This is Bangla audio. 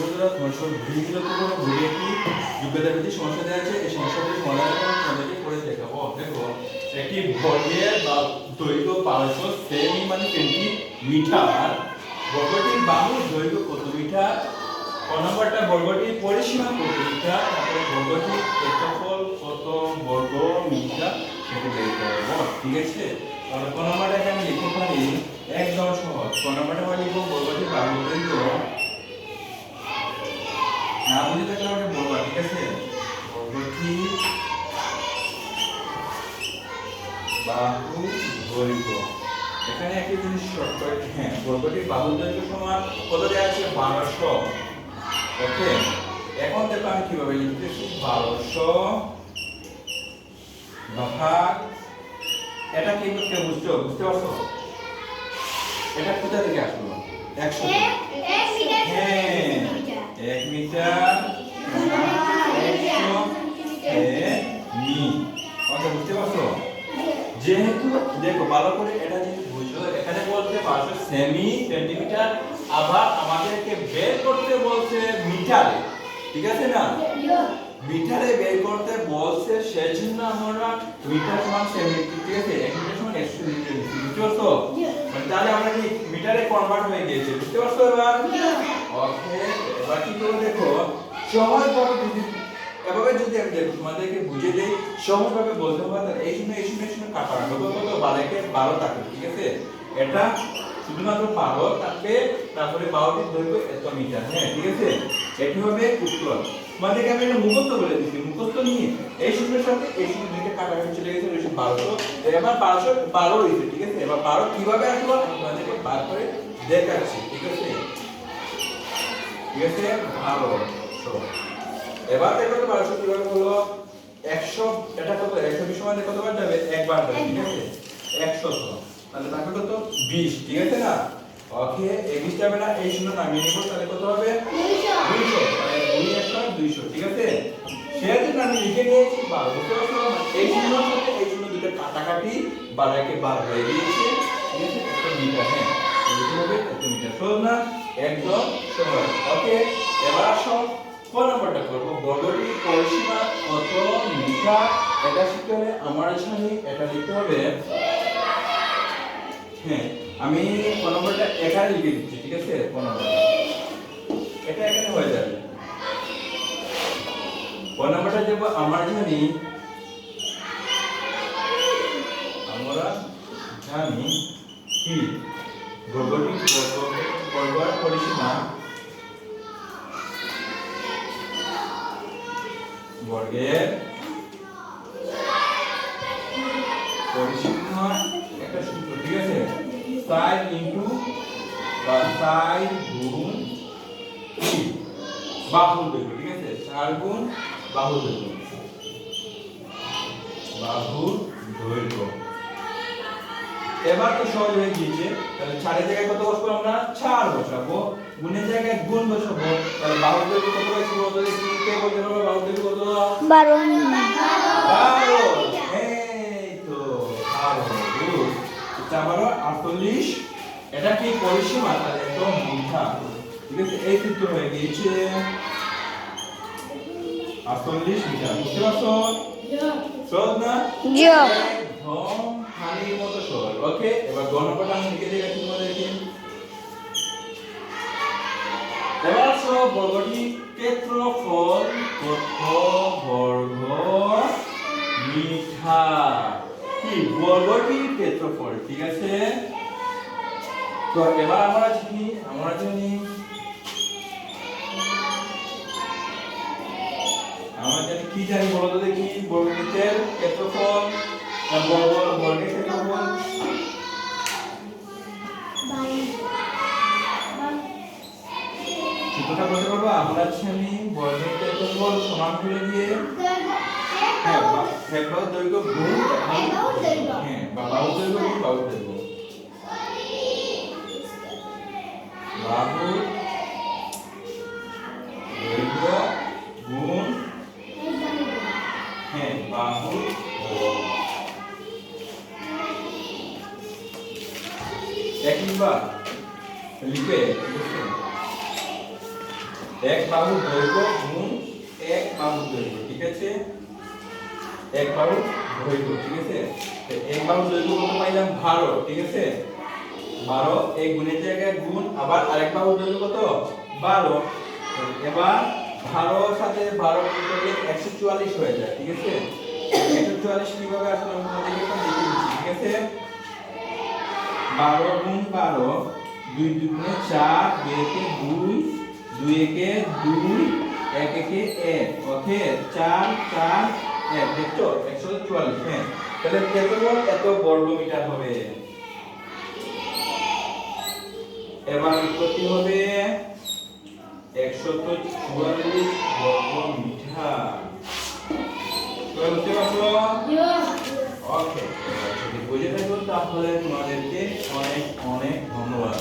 তোমার বিভিন্ন কোনো ঘুরিয়ে কি যোগ্যতা ভিত্তিক সমস্যা দেওয়া আছে এই সমস্যাগুলি সমাধান তোমাদেরকে করে দেখাবো। দেখো, একটি বর্গের বা দৈর্ঘ্য পাঁচশো সেমি মানে মিটার। বর্গটির বাহুর দৈর্ঘ্য কত মিটার? নম্বরটা, বর্গটির পরিসীমা কত মিটার? তারপরে বর্গটির ক্ষেত্রফল কত বর্গ মিটার? সেটা বের করব, ঠিক আছে? তাহলে ক নম্বরটা এখানে লিখতে পারি, একদম সহজ। ক নম্বরটা লিখব, বর্গটির বাহুর দৈর্ঘ্য না বুঝে থাকলে আমাকে বলবা ঠিক আছে? বর্গটি বাহু দৈর্ঘ্য এখানে একটি জিনিস শর্ট করে হ্যাঁ বর্গটির বাহু দৈর্ঘ্য সমান কত দেওয়া আছে? বারোশো। ওকে এখন দেখো আমি কীভাবে লিখতেছি বারোশো ভাগ এটা কি করতে বুঝছ? বুঝতে পারছ? এটা কোথা থেকে আসলো? একশো হ্যাঁ এক মিটার বুঝতে পারছ? যেহেতু, দেখো, ভালো করে এটা যদি বুঝো, এখানে বলতে পারছ সেমি, সেন্টিমিটার। আবার আমাদেরকে বের করতে বলছে মিটারে। ঠিক আছে না? মিটারে বের করতে বলছে সেজন্য আমরা মিটার সমান সেমি, ঠিক আছে? এক মিটার সমান একশো লিটার বুঝতে পারছ? মানে তাহলে আমরা কি মিটারে কনভার্ট হয়ে গিয়েছে, বুঝতে পারছ এবার? এবার কি দেখো সহজভাবে যদি, এভাবে যদি আমি দেখো, তোমাদেরকে বুঝিয়ে দেই সহজভাবে বলতে তাহলে এই সময় এই সময় এই সময় কাটা রাখব কত? বারোকে, বারো থাকবে ঠিক আছে? এটা শুধুমাত্র বারো থাকবে তারপরে বারোটির দৈর্ঘ্য এত মিটার হ্যাঁ ঠিক আছে? এটি হবে উত্তর। তোমাদেরকে আমি এটা মুখস্থ বলে দিচ্ছি, মুখস্থ নিয়ে এই শূন্যের সাথে এই শূন্য দুইটা কাটাকাটি চলে গেছে ওই বারোশো এবার বারোশো, বারো হয়েছে, ঠিক আছে? এবার বারো কীভাবে আসলো, আমি তোমাদেরকে বার করে দেখাচ্ছি, ঠিক আছে? আছে বারোশো এবার দেখো তো বারোশো কীভাবে হলো একশো এটা কত? একশো বিশ সমান কতবার যাবে? একবার যাবে ঠিক আছে? একশো তো তাহলে থাকবে কত বিশ ঠিক আছে না? ওকে এই বিশ যাবে না এই শূন্য নামিয়ে নিবো তাহলে কত হবে? দুইশো। দুই একশো দুইশো ঠিক আছে? সেহেতু আমি লিখে নিয়েছি বার বুঝতে পারছ এই শূন্য সাথে এই শূন্য দুটো কাটাকাটি বারাকে বার হয়ে গিয়েছে ঠিক আছে? একটা মিটার হ্যাঁ? লিখতে হবে একটা মিটার। শোন না একদম সহজ ওকে এবার আসো ক নম্বরটা করব। বর্গটির পরিসীমা কত মিটার এটা শিখতে হলে আমার এখানে এটা লিখতে হবে। হ্যাঁ আমি ক নম্বরটা এখানে লিখে দিচ্ছি, ঠিক আছে? ক নম্বরটা এটা এখানে হয়ে যাবে। ক নম্বরটা দেবো আমার জানি আমরা জানি কি? বর্গের পরিসীমা বর্গের পরিসীমা একটা সূত্র, ঠিক আছে? ইনটু বা সাইন গুণ কি? বাহুর ঠিক আছে? চার গুণ বাহুর দৈর্ঘ্য। এবার তো সহজ হয়ে গিয়েছে। তাহলে চারের জায়গায় কত বসবো আমরা? চার বসাবো। গুণের জায়গায় গুণ বসাবো। তাহলে বাহুর দৈর্ঘ্য কত বসবো কে বলতে পারবে বাহুর দৈর্ঘ্য বারো। বারো। এই তো গুড এটা আটচল্লিশ। এটা কি পরিসীমা? তাহলে একদম মিঠা ঠিক আছে এই সূত্র হয়ে গিয়েছে। আটচল্লিশ মিটার বুঝতে পারছ? সহজ না? জি মতো সহজ। ওকে এবার গণপটা আমি লিখে দিয়ে গেছি তোমাদেরকে। এবার সব বর্গটি ক্ষেত্রফল কত বর্গ মিটার কি বর্গটির ক্ষেত্রফল? ঠিক আছে? তো এবার আমরা জানি আমরা জানি আমরা জানি কি জানি বলো তো দেখি? বর্গক্ষেত্রের ক্ষেত্রফল বর্গ বর্গের ক্ষেত্রফল সূত্রটা বলতে পারব? আমরা জানি বর্গের ক্ষেত্রফল সমান করে দিয়ে হ্যাঁ এক বাহু দৈর্ঘ্য গুণ। হ্যাঁ বা বাহু দৈর্ঘ্য গুণ বাহু দৈর্ঘ্য বাহু দৈর্ঘ্য গুণ হ্যাঁ বাহু একই বা লিখে এক বাহু দৈর্ঘ্য গুণ এক বাহু দৈর্ঘ্য, ঠিক আছে? এক বাহু দৈর্ঘ্য, ঠিক আছে? এক বাহু দৈর্ঘ্য কত পাইলাম? বারো, ঠিক আছে? বারো এই গুণের জায়গায় গুণ, আবার আরেক বাহু দৈর্ঘ্য কত? বারো। এবার বারোর সাথে বারো করলে একশো চুয়াল্লিশ হয়ে যায়, ঠিক আছে? একশো চুয়াল্লিশ কীভাবে আসলে আমি দিচ্ছি ঠিক আছে? বারো গুণ বারো, দুই দুগুণে চার, দুই দুই দুই একে দুই এক একে এক। ওকে চার চার এক। দেখছ? একশো চুয়াল্লিশ হ্যাঁ। তাহলে কত এত বর্গ মিটার হবে? এবার উৎপত্তি হবে একশত চুয়াল্লিশ বর্গ মিটার বুঝতে পারছ? ওকে বুঝে থাকো তাহলে তোমাদেরকে অনেক অনেক ধন্যবাদ।